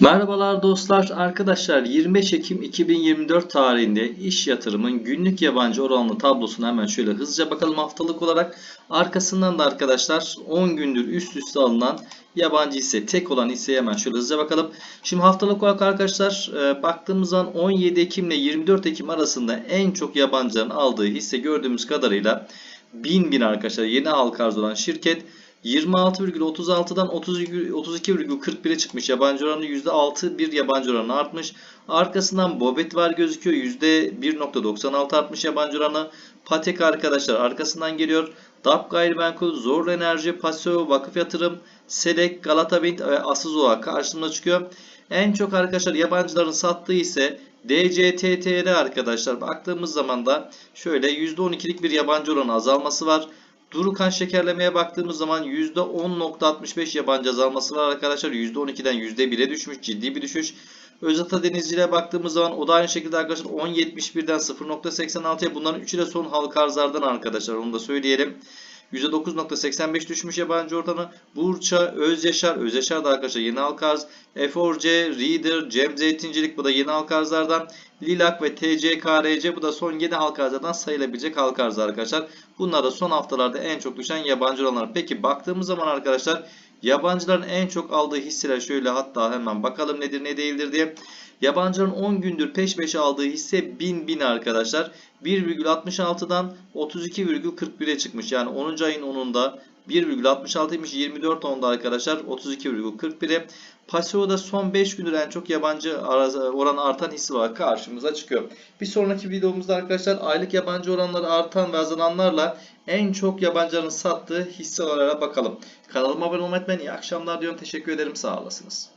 Merhabalar dostlar, arkadaşlar 25 Ekim 2024 tarihinde iş yatırımın günlük yabancı oranlı tablosuna hemen şöyle hızlıca bakalım haftalık olarak. Arkasından da arkadaşlar 10 gündür üst üste alınan yabancı hisse tek olan hisseye hemen şöyle hızlıca bakalım. Şimdi haftalık olarak arkadaşlar e, baktığımız zaman 17 Ekim ile 24 Ekim arasında en çok yabancıların aldığı hisse gördüğümüz kadarıyla 1000 bin arkadaşlar yeni halka arz olan şirket 26,36'dan 32,41'e çıkmış. Yabancı oranı %6 bir yabancı oranı artmış. Arkasından Bobet var gözüküyor. %1.96 artmış yabancı oranı. Patek arkadaşlar arkasından geliyor. DAP Gayrimenkul, Zorlu Enerji, Paseo, Vakıf Yatırım, Selek, Galata Bint ve Asızoğa karşımıza çıkıyor. En çok arkadaşlar yabancıların sattığı ise DCTTR arkadaşlar. Baktığımız zaman da şöyle %12'lik bir yabancı oranı azalması var. Durukan şekerlemeye baktığımız zaman %10.65 yabancı azalması var arkadaşlar. %12'den %1'e düşmüş. Ciddi bir düşüş. Özata Denizci'ye baktığımız zaman o da aynı şekilde arkadaşlar 10.71'den 0.86'ya bunların üçü de son halka arzlardan arkadaşlar onu da söyleyelim. %9.85 düşmüş yabancı ortamı. Burça, Özyaşar, Özyaşar da arkadaşlar yeni halka arz. Eforce, Reader, Cem Zeytincilik bu da yeni halka arzlardan. Lilak ve TCKRC bu da son yeni halka arzlardan sayılabilecek arzı arkadaşlar. Bunlar da son haftalarda en çok düşen yabancı olanlar. Peki baktığımız zaman arkadaşlar yabancıların en çok aldığı hisseler şöyle hatta hemen bakalım nedir ne değildir diye. Yabancıların 10 gündür peş peşe aldığı hisse 1000 bin arkadaşlar. 1,66'dan 32,41'e çıkmış. Yani 10. ayın 10'unda 1,66'ymış 24 onda arkadaşlar 32,41'e. Pasio'da son 5 gündür en çok yabancı oranı artan hisse olarak karşımıza çıkıyor. Bir sonraki videomuzda arkadaşlar aylık yabancı oranları artan ve azalanlarla en çok yabancıların sattığı hisselere bakalım. Kanalıma abone olmayı unutmayın. İyi akşamlar diyorum. Teşekkür ederim. Sağ olasınız.